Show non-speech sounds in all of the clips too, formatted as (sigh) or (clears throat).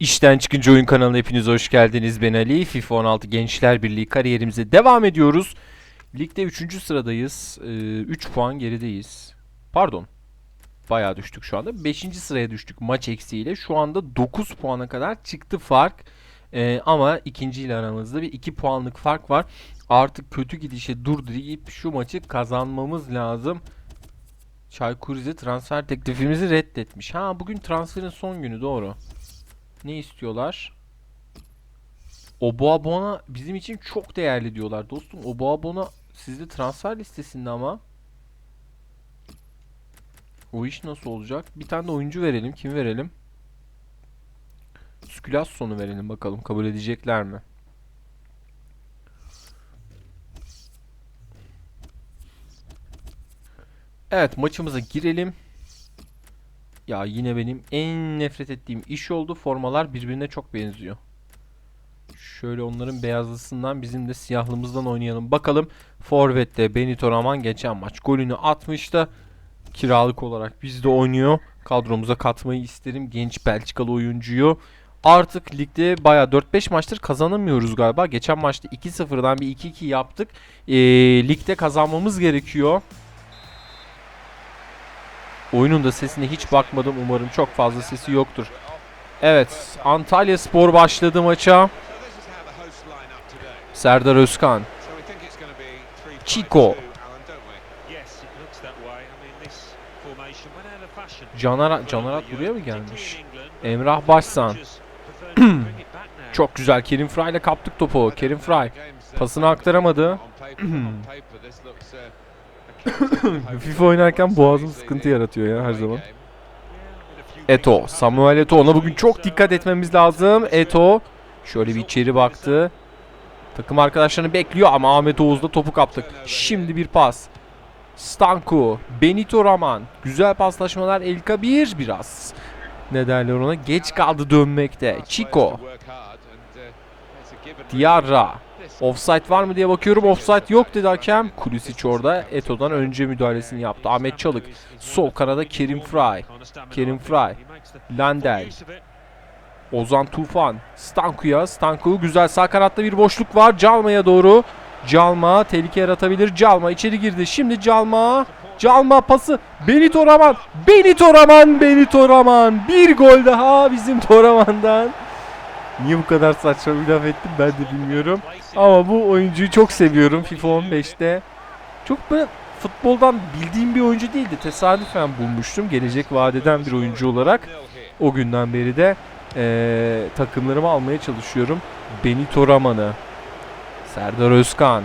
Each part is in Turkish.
İşten çıkınca oyun kanalına hepiniz hoş geldiniz. Ben Ali. FIFA 16 Gençler Birliği kariyerimize devam ediyoruz. Ligde 3. sıradayız. 3 puan gerideyiz. Pardon. Bayağı düştük şu anda. 5. sıraya düştük maç eksiğiyle. Şu anda 9 puana kadar çıktı fark. Ee, ama ikinci ile aramızda bir 2 puanlık fark var. Artık kötü gidişe durdurup şu maçı kazanmamız lazım. Çaykur Rize transfer teklifimizi reddetmiş. Ha bugün transferin son günü doğru. Ne istiyorlar? Oboabona bizim için çok değerli diyorlar dostum. Oboabona sizde transfer listesinde ama. O iş nasıl olacak? Bir tane de oyuncu verelim. Kim verelim? Skülasson'u verelim bakalım. Kabul edecekler mi? Evet maçımıza girelim. Ya yine benim en nefret ettiğim iş oldu. Formalar birbirine çok benziyor. Şöyle onların beyazlısından bizim de siyahlımızdan oynayalım. Bakalım Forvet'te Benito Raman geçen maç golünü atmıştı. Kiralık olarak bizde oynuyor. Kadromuza katmayı isterim genç Belçikalı oyuncuyu. Artık ligde baya 4-5 maçtır kazanamıyoruz galiba. Geçen maçta 2-0'dan bir 2-2 yaptık. Ee, ligde kazanmamız gerekiyor. Oyunun da sesine hiç bakmadım. Umarım çok fazla sesi yoktur. Evet, Antalya Spor başladı maça. Serdar Özkan, Chico. Caner Canarat buraya mı gelmiş? Emrah Başsan. (clears throat) Çok güzel. Kerim Fry ile kaptık topu. Kerim Fry pasını aktaramadı. (clears throat) (coughs) FIFA oynarken boğazım sıkıntı yaratıyor ya her zaman. Eto, Samuel Eto. Ona bugün çok dikkat etmemiz lazım. Eto şöyle bir içeri baktı. Takım arkadaşlarını bekliyor ama Ahmet Oğuz'da topu kaptık. Şimdi bir pas. Stanku, Benito Raman. Güzel paslaşmalar. Elka bir biraz. Ne derler ona? Geç kaldı dönmekte. Chico, Diarra. Offside var mı diye bakıyorum. Offside yok dedi hakem. Kulisic orada Eto'dan önce müdahalesini yaptı. Ahmet Çalık. Sol kanada Kerim Fry. Kerim Fry. Landel. Ozan Tufan. Stanku'ya. Stanku güzel sağ kanatta bir boşluk var. Calma'ya doğru. Calma tehlike yaratabilir. Calma içeri girdi. Şimdi Calma. Calma pası. Benito Raman. Benito Raman. Benito Raman. Bir gol daha bizim Toraman'dan. Niye bu kadar saçma bir laf ettim ben de bilmiyorum. Ama bu oyuncuyu çok seviyorum FIFA 15'te. Çok böyle futboldan bildiğim bir oyuncu değildi. Tesadüfen bulmuştum. Gelecek vadeden bir oyuncu olarak. O günden beri de eee takımlarımı almaya çalışıyorum. Benito Raman'ı. Serdar Özkan.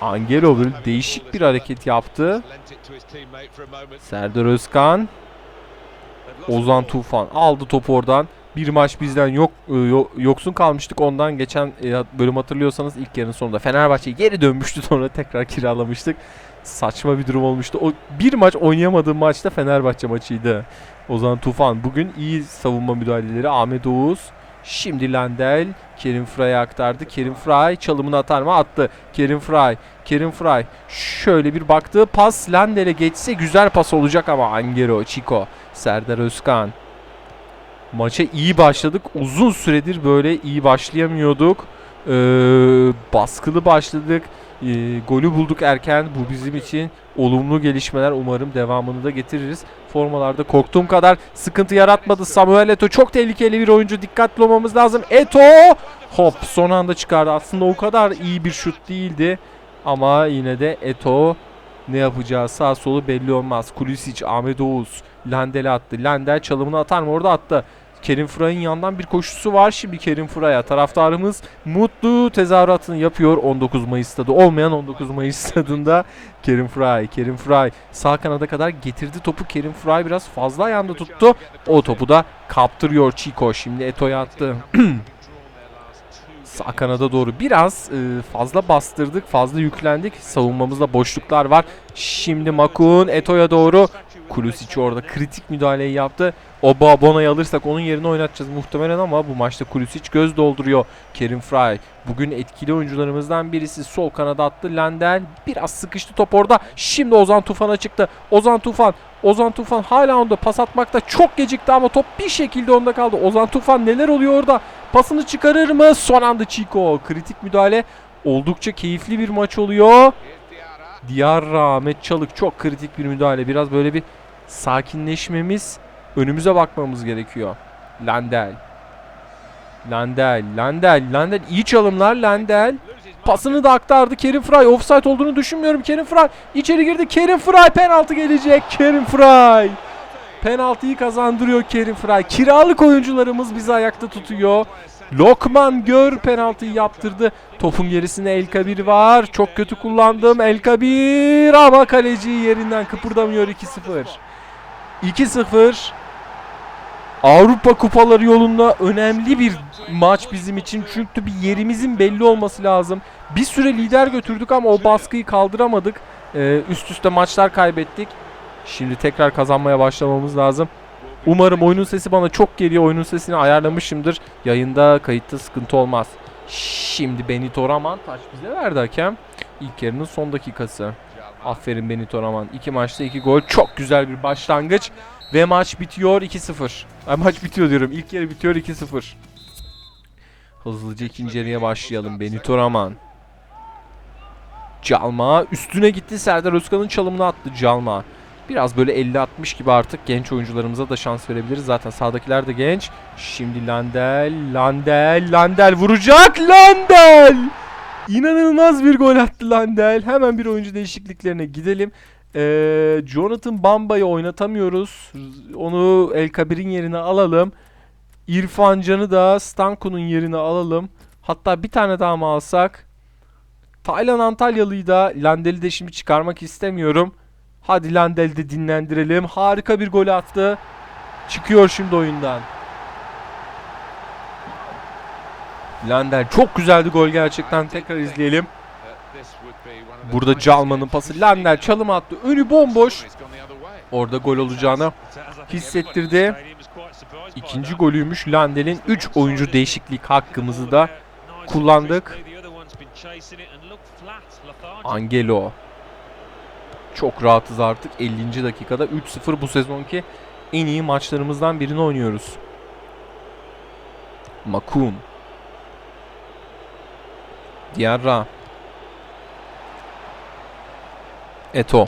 Angelo böyle değişik bir hareket yaptı. Serdar Özkan. Ozan Tufan aldı topu oradan. Bir maç bizden yok e, yo- yoksun kalmıştık. Ondan geçen e, bölüm hatırlıyorsanız ilk yarının sonunda Fenerbahçe geri dönmüştü (laughs) sonra tekrar kiralamıştık. Saçma bir durum olmuştu. O bir maç oynayamadığım maçta Fenerbahçe maçıydı. Ozan Tufan bugün iyi savunma müdahaleleri Ahmet Oğuz. Şimdi Landel Kerim Fray'a aktardı. Kerim Fray çalımını atar mı? Attı. Kerim Fray. Kerim Fray. Şöyle bir baktığı pas Landel'e geçse güzel pas olacak ama Angelo, Chico, Serdar Özkan. Maça iyi başladık. Uzun süredir böyle iyi başlayamıyorduk. Ee, baskılı başladık. Ee, golü bulduk erken. Bu bizim için olumlu gelişmeler. Umarım devamını da getiririz. Formalarda korktuğum kadar sıkıntı yaratmadı. Samuel Eto çok tehlikeli bir oyuncu. Dikkatli olmamız lazım. Eto! Hop son anda çıkardı. Aslında o kadar iyi bir şut değildi. Ama yine de Eto ne yapacağı sağ solu belli olmaz. Kulisic, Ahmet Oğuz, Landel attı. Landel çalımını atar mı? Orada attı. Kerim Fıray'ın yandan bir koşusu var. Şimdi Kerim Fıray'a taraftarımız mutlu tezahüratını yapıyor 19 Mayıs stadı. Olmayan 19 Mayıs (laughs) stadında Kerim Fıray. Kerim Fıray sağ kanada kadar getirdi topu. Kerim Fıray biraz fazla ayağında tuttu. O topu da kaptırıyor Chico. Şimdi Eto'ya attı. (clears throat) Sağ kanada doğru biraz e, fazla bastırdık, fazla yüklendik. Savunmamızda boşluklar var. Şimdi Makun Eto'ya doğru Kulisic orada kritik müdahaleyi yaptı. Oba Bona'yı alırsak onun yerine oynatacağız muhtemelen ama bu maçta Kulisic göz dolduruyor. Kerim Fry bugün etkili oyuncularımızdan birisi sol kanada attı. Landel biraz sıkıştı top orada. Şimdi Ozan Tufan'a çıktı. Ozan Tufan Ozan Tufan hala onda pas atmakta çok gecikti ama top bir şekilde onda kaldı. Ozan Tufan neler oluyor orada? Pasını çıkarır mı? Son anda Chico. Kritik müdahale. Oldukça keyifli bir maç oluyor. Diarra, Ahmet Çalık çok kritik bir müdahale. Biraz böyle bir sakinleşmemiz, önümüze bakmamız gerekiyor. Landel. Landel, Landel, Landel iyi çalımlar Landel. Pasını da aktardı Kerim Fry. Offside olduğunu düşünmüyorum Kerim Fry. içeri girdi Kerim Fry. Penaltı gelecek Kerim Fry. Penaltıyı kazandırıyor Kerim Fry. Kiralık oyuncularımız bizi ayakta tutuyor. Lokman Gör penaltıyı yaptırdı. Topun gerisinde El Kabir var. Çok kötü kullandım El Kabir ama kaleci yerinden kıpırdamıyor 2-0. 2-0. Avrupa kupaları yolunda önemli bir maç bizim için. Çünkü bir yerimizin belli olması lazım. Bir süre lider götürdük ama o baskıyı kaldıramadık. Ee, üst üste maçlar kaybettik. Şimdi tekrar kazanmaya başlamamız lazım. Umarım oyunun sesi bana çok geliyor. Oyunun sesini ayarlamışımdır. Yayında kayıtta sıkıntı olmaz. Şimdi Benito Raman taç bize verdi hakem. İlk yarının son dakikası. Aferin Benito Raman. İki maçta iki gol. Çok güzel bir başlangıç. Ve maç bitiyor 2-0. Ay maç bitiyor diyorum. İlk yarı bitiyor 2-0. Hızlıca ikinci yarıya başlayalım. Benito Raman. Calma üstüne gitti. Serdar Özkan'ın çalımını attı Calma. Biraz böyle 50-60 gibi artık genç oyuncularımıza da şans verebiliriz. Zaten sağdakiler de genç. Şimdi Landel, Landel, Landel vuracak. Landel! İnanılmaz bir gol attı Landel. Hemen bir oyuncu değişikliklerine gidelim. Ee, Jonathan Bamba'yı oynatamıyoruz. Onu El Kabir'in yerine alalım. İrfan Can'ı da Stanko'nun yerine alalım. Hatta bir tane daha mı alsak? Taylan Antalyalı'yı da Landel'i de şimdi çıkarmak istemiyorum. Hadi Landel'i de dinlendirelim. Harika bir gol attı. Çıkıyor şimdi oyundan. Landel çok güzeldi gol gerçekten. Tekrar izleyelim. Burada Calman'ın pası. Landel çalım attı. Önü bomboş. Orada gol olacağını hissettirdi. İkinci golüymüş Landel'in 3 oyuncu değişiklik hakkımızı da kullandık. Angelo. Çok rahatız artık 50. dakikada 3-0 bu sezonki en iyi maçlarımızdan birini oynuyoruz. Makun. Diarra. Eto.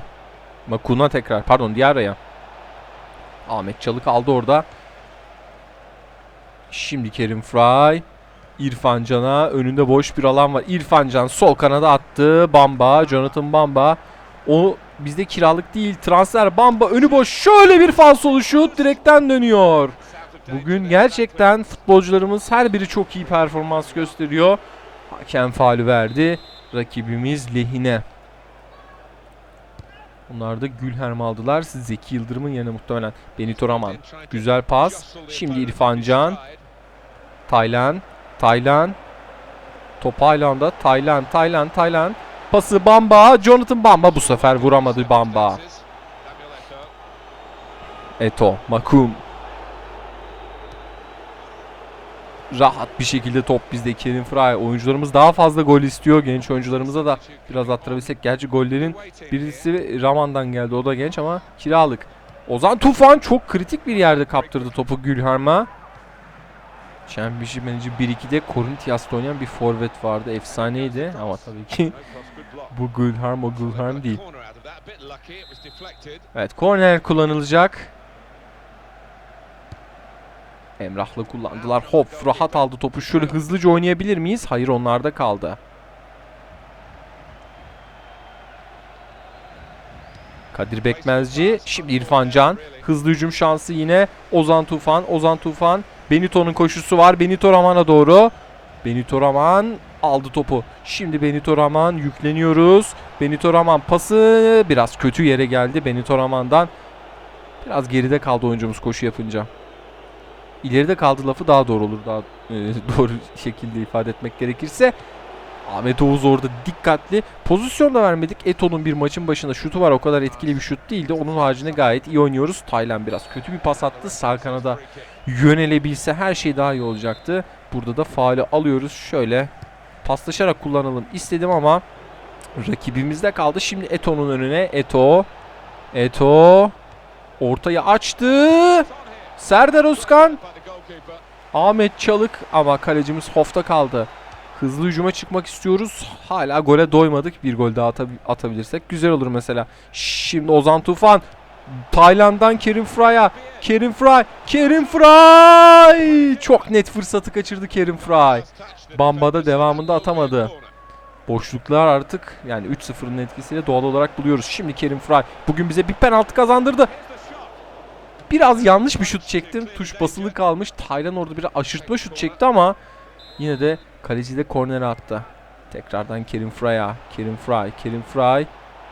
Makun'a tekrar. Pardon Diarra'ya. Ahmet Çalık aldı orada. Şimdi Kerim Fry. İrfan Can'a önünde boş bir alan var. İrfan Can sol kanada attı. Bamba. Jonathan Bamba. O bizde kiralık değil. Transfer Bamba önü boş. Şöyle bir falsolu şut direkten dönüyor. Bugün gerçekten futbolcularımız her biri çok iyi performans gösteriyor. Hakem faulü verdi. Rakibimiz lehine. Onlar da Gülherm aldılar. Zeki Yıldırım'ın yerine muhtemelen Benito Raman. Güzel pas. Şimdi İrfan Can. Taylan. Taylan. Top hala Taylan, Taylan, Taylan. Pası Bamba. Jonathan Bamba bu sefer vuramadı Bamba. Eto. Makum. Rahat bir şekilde top bizde. Kerim Fry. Oyuncularımız daha fazla gol istiyor. Genç oyuncularımıza da biraz attırabilsek. Gerçi gollerin birisi Raman'dan geldi. O da genç ama kiralık. Ozan Tufan çok kritik bir yerde kaptırdı topu Gülharm'a. Championship Manager 1-2'de Corinthians'ta oynayan bir forvet vardı. Efsaneydi ama tabii ki (laughs) bu Gülharm o Gülharm değil. Evet korner kullanılacak. Emrah'la kullandılar. Hop rahat aldı topu. Şöyle hızlıca oynayabilir miyiz? Hayır onlarda kaldı. Kadir Bekmezci. Şimdi İrfan Can. Hızlı hücum şansı yine. Ozan Tufan. Ozan Tufan. Benito'nun koşusu var. Benito Raman'a doğru. Benito Raman aldı topu. Şimdi Benito Raman yükleniyoruz. Benito Raman pası biraz kötü yere geldi. Benito Raman'dan biraz geride kaldı oyuncumuz koşu yapınca. İleride kaldı lafı daha doğru olur. Daha e, (laughs) doğru şekilde ifade etmek gerekirse. Ahmet Oğuz orada dikkatli. Pozisyon da vermedik. Eto'nun bir maçın başında şutu var. O kadar etkili bir şut değildi. Onun haricinde gayet iyi oynuyoruz. Taylan biraz kötü bir pas attı. Sağ kanada yönelebilse her şey daha iyi olacaktı. Burada da faali alıyoruz. Şöyle paslaşarak kullanalım istedim ama rakibimizde kaldı. Şimdi Eto'nun önüne. Eto. Eto. Ortayı açtı. Serdar Özkan. Ahmet Çalık ama kalecimiz Hof'ta kaldı. Hızlı hücuma çıkmak istiyoruz. Hala gole doymadık. Bir gol daha ata- atabilirsek güzel olur mesela. Şimdi Ozan Tufan. Tayland'dan Kerim Fray'a. Kerim Fry. Kerim Fry. Çok net fırsatı kaçırdı Kerim Fry. Bamba'da devamında atamadı. Boşluklar artık yani 3-0'ın etkisiyle doğal olarak buluyoruz. Şimdi Kerim Fry bugün bize bir penaltı kazandırdı. Biraz yanlış bir şut çektim. Tuş basılı kalmış. Taylan orada bir aşırtma şut çekti ama yine de kaleci de kornere attı. Tekrardan Kerim Fry'a. Kerim Fry, Kerim Fry,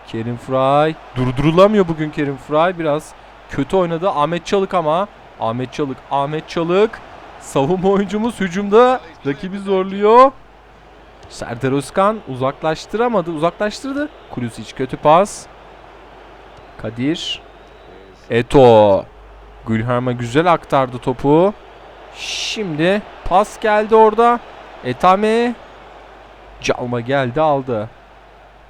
Kerim Fry. Durdurulamıyor bugün Kerim Fry. Biraz kötü oynadı. Ahmet Çalık ama. Ahmet Çalık, Ahmet Çalık. Savunma oyuncumuz hücumda rakibi zorluyor. Serdar Özkan uzaklaştıramadı. Uzaklaştırdı. Kulisic kötü pas. Kadir. Eto. Gülherm'e güzel aktardı topu. Şimdi pas geldi orada. Etame. Calma geldi aldı.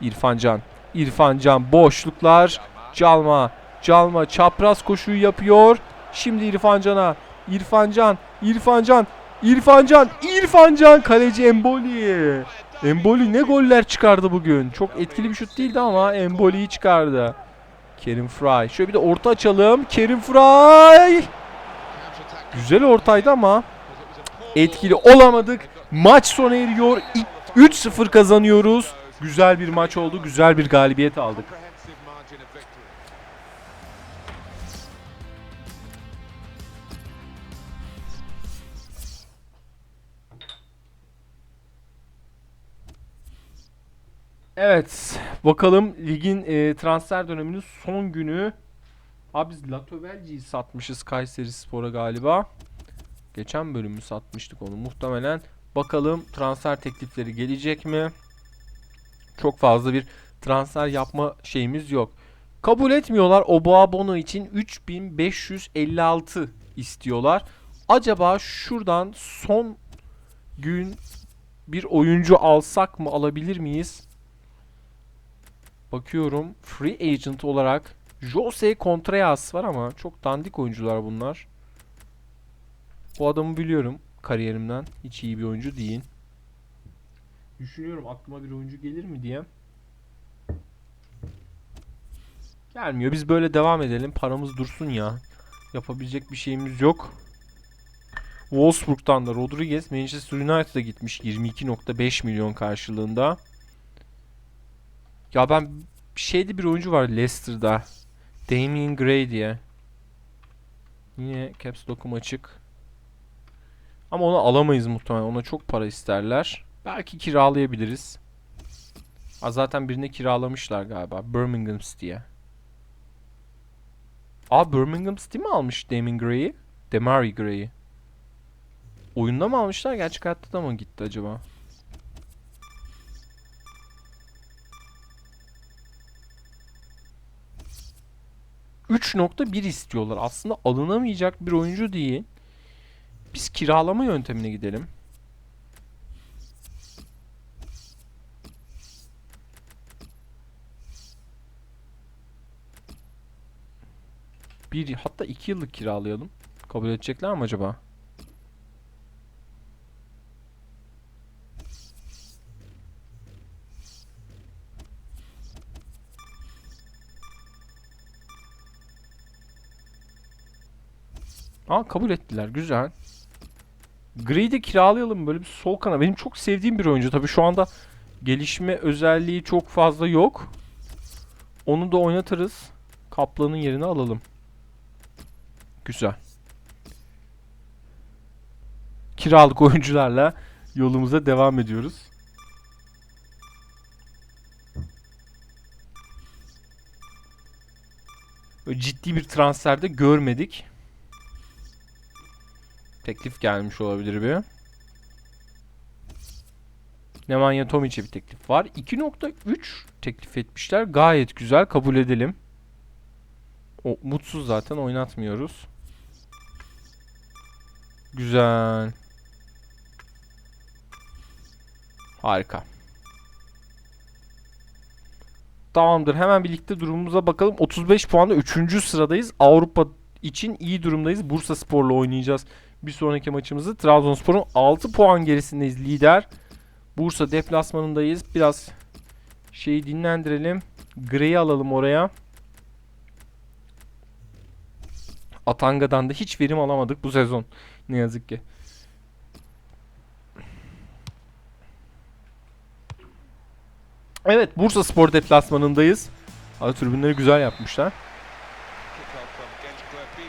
İrfan Can. İrfan Can boşluklar. Calma. Calma çapraz koşuyu yapıyor. Şimdi İrfan Can'a. İrfan Can. İrfan Can. İrfan Can. İrfan Can. Kaleci Emboli. Emboli ne goller çıkardı bugün. Çok etkili bir şut değildi ama Emboli'yi çıkardı. Kerim Fry. Şöyle bir de orta açalım. Kerim Fry. Güzel ortaydı ama etkili olamadık. Maç sona eriyor. İlk 3-0 kazanıyoruz. Güzel bir maç oldu. Güzel bir galibiyet aldık. Evet. Bakalım ligin e, transfer döneminin son günü. Abi biz Latovelci'yi satmışız Kayseri Spor'a galiba. Geçen bölümü satmıştık onu muhtemelen. Bakalım transfer teklifleri gelecek mi? Çok fazla bir transfer yapma şeyimiz yok. Kabul etmiyorlar. Oboa Bono için 3556 istiyorlar. Acaba şuradan son gün bir oyuncu alsak mı alabilir miyiz? Bakıyorum free agent olarak Jose Contreras var ama çok dandik oyuncular bunlar. Bu adamı biliyorum kariyerimden. Hiç iyi bir oyuncu değil. Düşünüyorum aklıma bir oyuncu gelir mi diye. Gelmiyor. Biz böyle devam edelim. Paramız dursun ya. Yapabilecek bir şeyimiz yok. Wolfsburg'dan da Rodriguez Manchester United'a gitmiş 22.5 milyon karşılığında. Ya ben şeyde bir oyuncu var Leicester'da. Damien Gray diye. Yine caps lock'um açık. Ama onu alamayız muhtemelen. Ona çok para isterler. Belki kiralayabiliriz. Aa, zaten birine kiralamışlar galiba. Birmingham City'ye. Aa Birmingham City mi almış Damien Gray'i? Demary Gray'i. Oyunda mı almışlar? Gerçek hayatta da mı gitti acaba? ...3.1 istiyorlar. Aslında alınamayacak bir oyuncu değil. Biz kiralama yöntemine gidelim. Bir hatta iki yıllık kiralayalım. Kabul edecekler mi acaba? Aa kabul ettiler. Güzel. Gray'i de kiralayalım böyle bir sol kana. Benim çok sevdiğim bir oyuncu. Tabii şu anda gelişme özelliği çok fazla yok. Onu da oynatırız. Kaplan'ın yerini alalım. Güzel. Kiralık (laughs) oyuncularla yolumuza devam ediyoruz. Böyle ciddi bir transferde görmedik. Teklif gelmiş olabilir bir. Nemanja Tomic'e bir teklif var. 2.3 teklif etmişler. Gayet güzel. Kabul edelim. O mutsuz zaten oynatmıyoruz. Güzel. Harika. Tamamdır. Hemen birlikte durumumuza bakalım. 35 puanla 3. sıradayız. Avrupa için iyi durumdayız. Bursa Spor'la oynayacağız. Bir sonraki maçımızı Trabzonspor'un 6 puan gerisindeyiz lider. Bursa deplasmanındayız. Biraz şeyi dinlendirelim. Grey'i alalım oraya. Atanga'dan da hiç verim alamadık bu sezon. Ne yazık ki. Evet Bursa Spor deplasmanındayız. Hadi tribünleri güzel yapmışlar.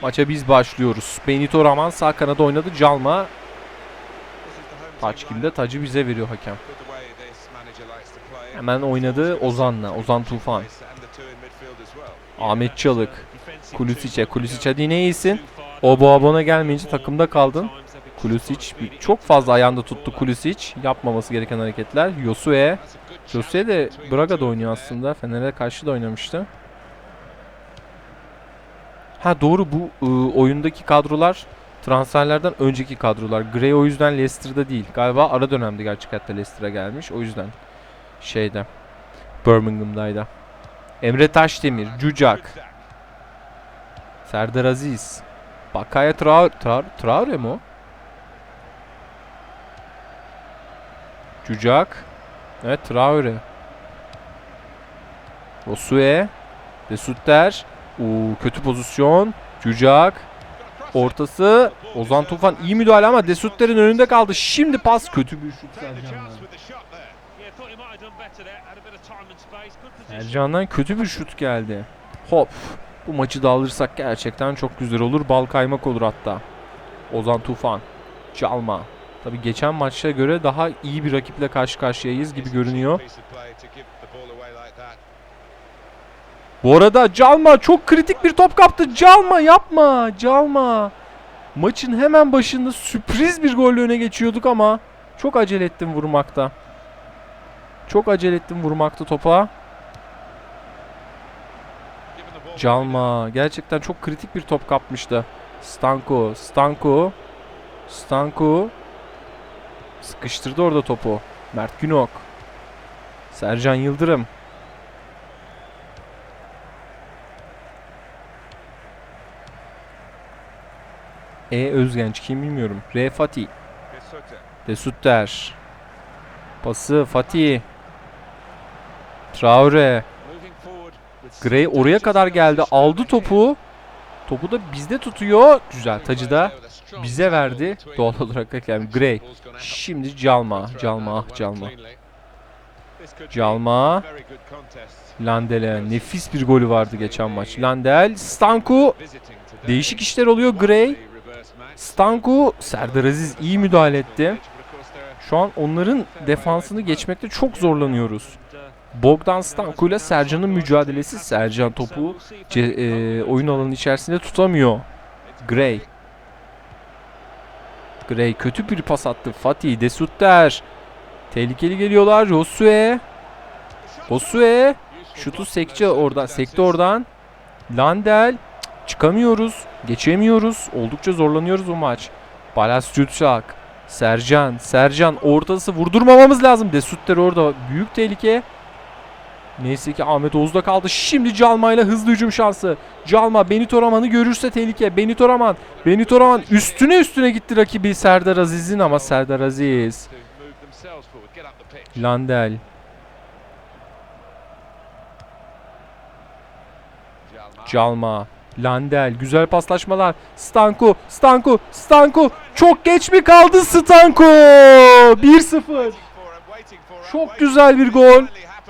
Maça biz başlıyoruz. Benito Raman sağ kanada oynadı. Calma taç kimde? Tacı bize veriyor hakem. Hemen oynadı Ozan'la. Ozan Tufan. Ahmet Çalık. Kulusic'e. Kulusic hadi yine iyisin. O bu abona gelmeyince takımda kaldın. Kulisic çok fazla ayağında tuttu Kulisic. Yapmaması gereken hareketler. Yosue. Jose de Braga'da oynuyor aslında. Fener'e karşı da oynamıştı. Ha doğru bu ıı, oyundaki kadrolar transferlerden önceki kadrolar. Gray o yüzden Leicester'da değil. Galiba ara dönemde gerçek hayatta Leicester'a gelmiş. O yüzden şeyde Birmingham'daydı. Emre Taşdemir, Cucak, Serdar Aziz, Bakaya Traore, Traore, Traore mi o? Cucak, Evet Traore. Rosue. Desutter. Uuu kötü pozisyon. Cucak. Ortası. Ozan Tufan iyi müdahale ama Desutter'in önünde kaldı. Şimdi pas kötü bir şut Sercan'dan. Sercan'dan kötü bir şut geldi. Hop. Bu maçı da alırsak gerçekten çok güzel olur. Bal kaymak olur hatta. Ozan Tufan. Çalma. Tabi geçen maçta göre daha iyi bir rakiple karşı karşıyayız gibi görünüyor. Bu arada Calma çok kritik bir top kaptı. Calma yapma. Calma. Maçın hemen başında sürpriz bir golle öne geçiyorduk ama çok acele ettim vurmakta. Çok acele ettim vurmakta topa. Calma gerçekten çok kritik bir top kapmıştı. Stanko, Stanko, Stanko sıkıştırdı orada topu. Mert Günok, Sercan Yıldırım. E Özgenç kim bilmiyorum. R Fatih. Desutter. Pası Fatih. Traore. Gray oraya kadar geldi. Aldı topu. Topu da bizde tutuyor. Güzel. Tacı da bize verdi. Doğal olarak hakem Gray. Şimdi Calma. Calma. Ah Calma. Calma. Landele. Nefis bir golü vardı geçen maç. Landel. Stanku. Değişik işler oluyor. Gray. Stanku. Serdar Aziz iyi müdahale etti. Şu an onların defansını geçmekte çok zorlanıyoruz. Bogdan Stanku ile Sercan'ın mücadelesi. Sercan topu e, oyun alanı içerisinde tutamıyor. Gray. Gray kötü bir pas attı. Fatih Desutter. Tehlikeli geliyorlar. Josue. Josue. Şutu sekçe oradan. Sekti oradan. Landel. Çıkamıyoruz. Geçemiyoruz. Oldukça zorlanıyoruz bu maç. Balas Cütşak. Sercan. Sercan ortası vurdurmamamız lazım. Desutter orada. Büyük tehlike. Neyse ki Ahmet Oğuz'da kaldı. Şimdi Calma ile hızlı hücum şansı. Calma Benito Raman'ı görürse tehlike. Benito Raman. Benito Raman üstüne üstüne gitti rakibi Serdar Aziz'in ama Serdar Aziz. Landel. Calma. Landel. Güzel paslaşmalar. Stanku. Stanku. Stanku. Çok geç mi kaldı Stanku? 1-0. Çok güzel bir gol.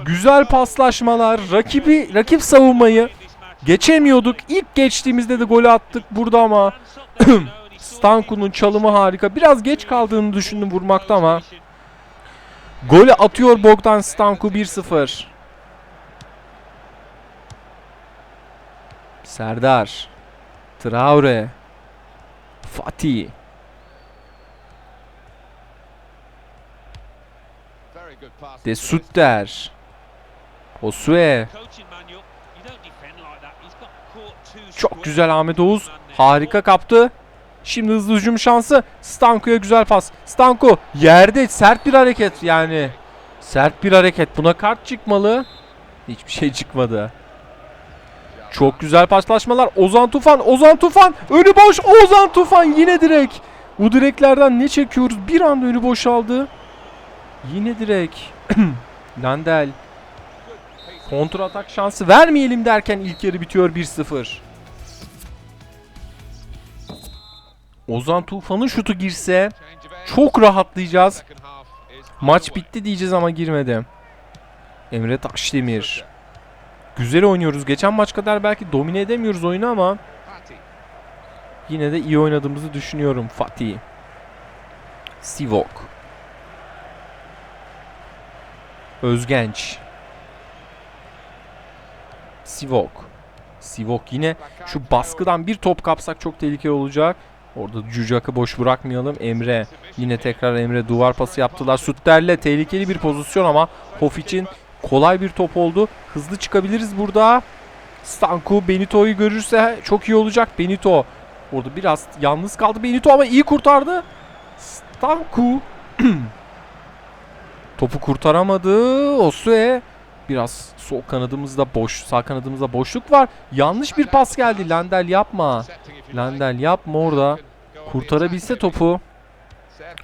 Güzel paslaşmalar. Rakibi, rakip savunmayı geçemiyorduk. İlk geçtiğimizde de golü attık burada ama (clears throat) Stanku'nun çalımı harika. Biraz geç kaldığını düşündüm vurmakta ama golü atıyor Bogdan Stanku 1-0. Serdar. Traore. Fatih. De Sutter. Osue. Çok güzel Ahmet Oğuz. Harika kaptı. Şimdi hızlı hücum şansı. Stanko'ya güzel pas. Stanko yerde sert bir hareket yani. Sert bir hareket. Buna kart çıkmalı. Hiçbir şey çıkmadı. Çok güzel paslaşmalar. Ozan Tufan, Ozan Tufan. Önü boş. Ozan Tufan yine direk. Bu direklerden ne çekiyoruz? Bir anda önü boşaldı. Yine direk. Landel. (clears throat) Kontra atak şansı vermeyelim derken ilk yarı bitiyor 1-0. Ozan Tufan'ın şutu girse çok rahatlayacağız. Maç bitti diyeceğiz ama girmedi. Emre Taşdemir. Güzel oynuyoruz. Geçen maç kadar belki domine edemiyoruz oyunu ama yine de iyi oynadığımızı düşünüyorum. Fatih. Sivok. Özgenç. Sivok. Sivok yine şu baskıdan bir top kapsak çok tehlikeli olacak. Orada Cücak'ı boş bırakmayalım. Emre yine tekrar Emre duvar pası yaptılar. Sutter'le tehlikeli bir pozisyon ama Hof için kolay bir top oldu. Hızlı çıkabiliriz burada. Stanku Benito'yu görürse çok iyi olacak. Benito orada biraz yalnız kaldı Benito ama iyi kurtardı. Stanku (clears throat) topu kurtaramadı. Osue biraz sol kanadımızda boş, sağ kanadımızda boşluk var. Yanlış bir pas geldi. Landel yapma. Landel yapma orada. Kurtarabilse topu.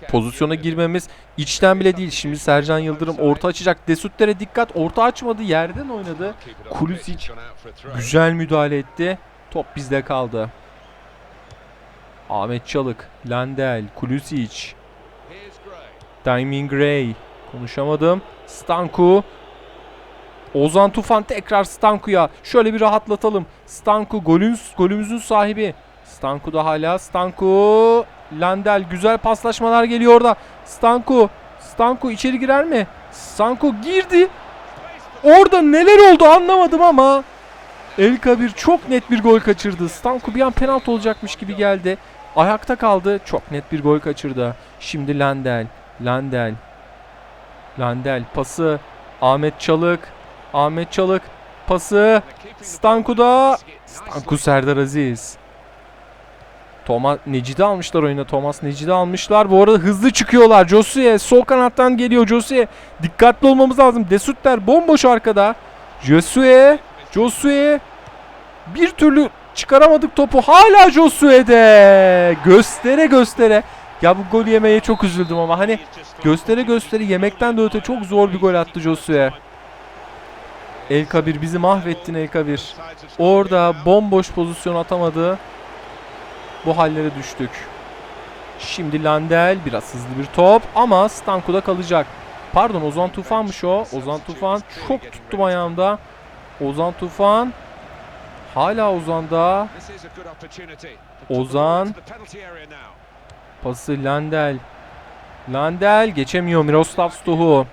Pozisyona girmemiz içten bile değil. Şimdi Sercan Yıldırım orta açacak. Desutler'e dikkat. Orta açmadı. Yerden oynadı. Kulisic Güzel müdahale etti. Top bizde kaldı. Ahmet Çalık, Landel, Kulisic, Diamond Gray. Konuşamadım. Stanku. Ozan Tufan tekrar Stanku'ya. Şöyle bir rahatlatalım. Stanku golün, golümüzün sahibi. Stanku da hala. Stanku. Landel güzel paslaşmalar geliyor orada. Stanku. Stanku içeri girer mi? Stanku girdi. Orada neler oldu anlamadım ama El Kabir çok net bir gol kaçırdı. Stanku bir an penaltı olacakmış gibi geldi. Ayakta kaldı. Çok net bir gol kaçırdı. Şimdi Landel. Landel. Landel pası. Ahmet Çalık. Ahmet Çalık pası. Stanku'da. Stanku Serdar Aziz. Thomas Necide almışlar oyuna. Thomas Necide almışlar. Bu arada hızlı çıkıyorlar. Josue sol kanattan geliyor Josue. Dikkatli olmamız lazım. Desutler bomboş arkada. Josue. Josue. Bir türlü çıkaramadık topu. Hala Josue'de. Göstere göstere. Ya bu gol yemeye çok üzüldüm ama hani göstere göstere yemekten de öte çok zor bir gol attı Josue. El Kabir bizi mahvettin El Kabir. Orada bomboş pozisyon atamadı. Bu hallere düştük. Şimdi Landel biraz hızlı bir top ama Stanko'da kalacak. Pardon Ozan Tufan'mış o. Ozan Tufan çok tuttum ayağımda. Ozan Tufan hala Ozan'da. Ozan. Pası Landel. Landel geçemiyor Miroslav Stohu.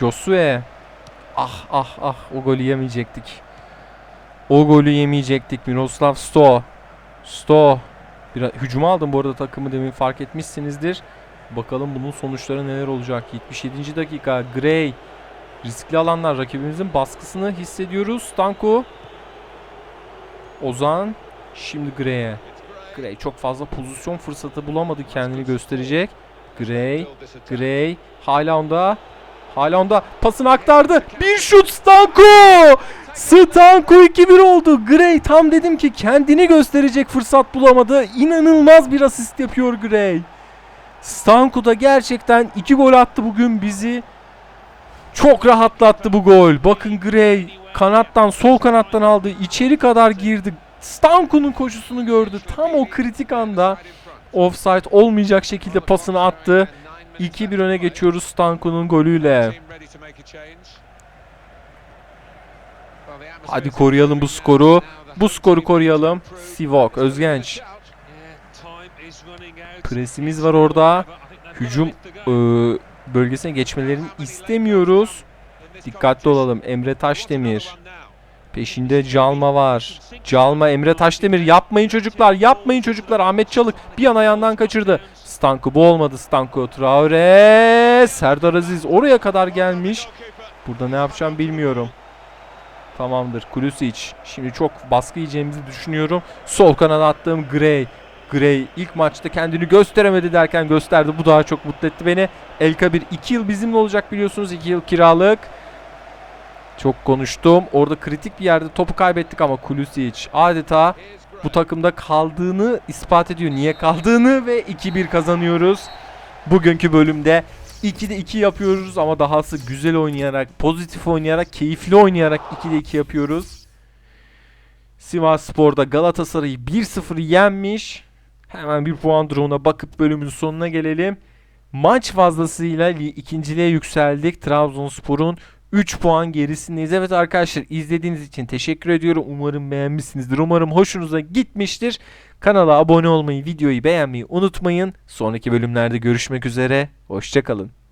Josue. Ah ah ah o golü yemeyecektik. O golü yemeyecektik Miroslav Sto. Sto. Biraz hücuma aldım bu arada takımı demin fark etmişsinizdir. Bakalım bunun sonuçları neler olacak. 77. dakika Gray. Riskli alanlar rakibimizin baskısını hissediyoruz. Stanko. Ozan. Şimdi Gray'e. Gray çok fazla pozisyon fırsatı bulamadı kendini gösterecek. Gray. Gray. Hala onda. Hala onda pasını aktardı. Bir şut Stanko. Stanko 2-1 oldu. Gray tam dedim ki kendini gösterecek fırsat bulamadı. İnanılmaz bir asist yapıyor Gray. Stanko da gerçekten 2 gol attı bugün bizi. Çok rahatlattı bu gol. Bakın Gray kanattan sol kanattan aldı. İçeri kadar girdi. Stanko'nun koşusunu gördü. Tam o kritik anda offside olmayacak şekilde pasını attı. 2-1 öne geçiyoruz Stanko'nun golüyle. Hadi koruyalım bu skoru. Bu skoru koruyalım. Sivok, Özgenç. Presimiz var orada. Hücum e, bölgesine geçmelerini istemiyoruz. Dikkatli olalım. Emre Taşdemir. Peşinde Calma var. Calma Emre Taşdemir yapmayın çocuklar yapmayın çocuklar. Ahmet Çalık bir an ayağından kaçırdı. Stanko bu olmadı. Stanko Traore. Serdar Aziz oraya kadar gelmiş. Burada ne yapacağım bilmiyorum. Tamamdır. Kulisic. Şimdi çok baskı yiyeceğimizi düşünüyorum. Sol kanada attığım Gray. Gray ilk maçta kendini gösteremedi derken gösterdi. Bu daha çok mutlu etti beni. El Kabir 2 yıl bizimle olacak biliyorsunuz. 2 yıl kiralık. Çok konuştum. Orada kritik bir yerde topu kaybettik ama Kulisic adeta bu takımda kaldığını ispat ediyor. Niye kaldığını ve 2-1 kazanıyoruz. Bugünkü bölümde 2'de 2 yapıyoruz ama dahası güzel oynayarak, pozitif oynayarak, keyifli oynayarak 2'de 2 yapıyoruz. Sivas Spor'da Galatasaray'ı 1-0 yenmiş. Hemen bir puan durumuna bakıp bölümün sonuna gelelim. Maç fazlasıyla li- ikinciliğe yükseldik. Trabzonspor'un 3 puan gerisindeyiz. Evet arkadaşlar izlediğiniz için teşekkür ediyorum. Umarım beğenmişsinizdir. Umarım hoşunuza gitmiştir. Kanala abone olmayı, videoyu beğenmeyi unutmayın. Sonraki bölümlerde görüşmek üzere. Hoşçakalın.